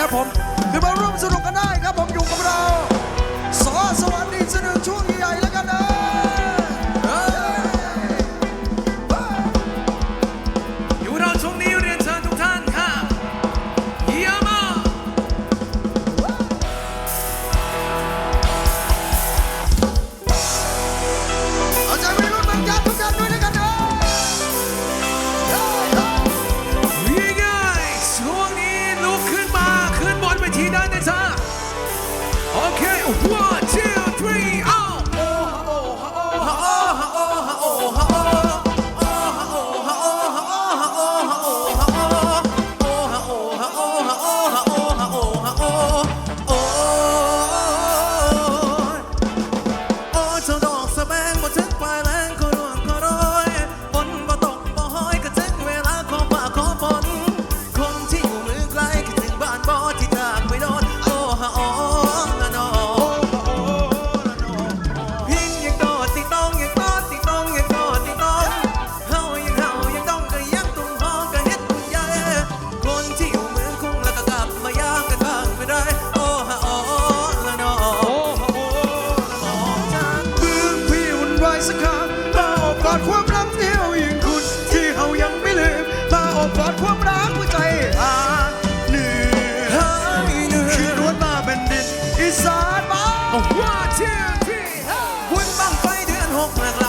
Everyone, we're rooms in the What? อบอดความรักหัวใจหาเหนื่อยคือล้วนมาเป็นดินอีสานบ้านวันเชียงที่ห้าบุญบังไฟเดือนหกหลัก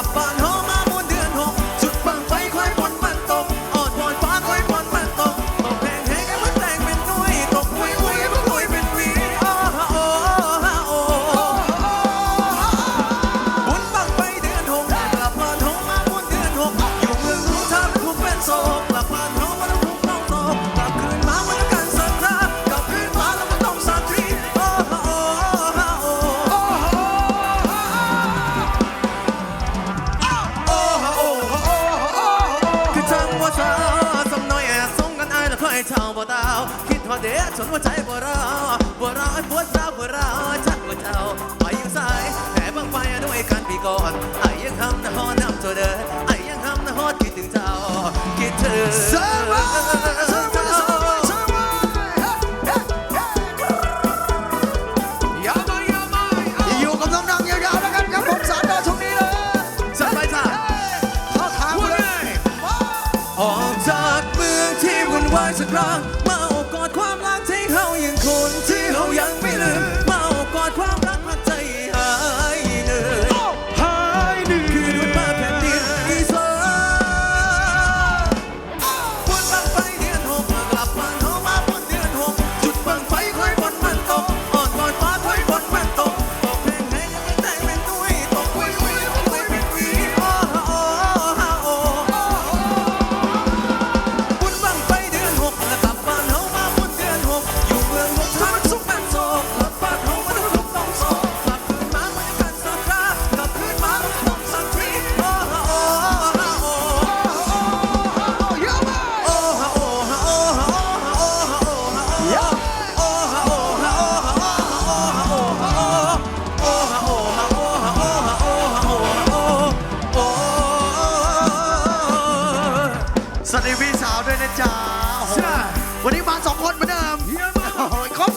เท่าบ่เท่าคิดทอดเดชนหัวใจบ่รอบ่รอปวดร้าวบ่รอจักบ่เท่าไปยังสายแต่บางไปด้วยกันปีก่อนไอ้ยังทำนะฮอดน้ำตัวเด้อไอ้ยังทำนะฮอดคิดถึงเจ้าคิดถึง ไว้สักครั้งมาอบกอดความรักที่เขายังคนที่เขายังไม่ จ้าวันนี้มาสองคนเหมือนเดิมโอ้ครบ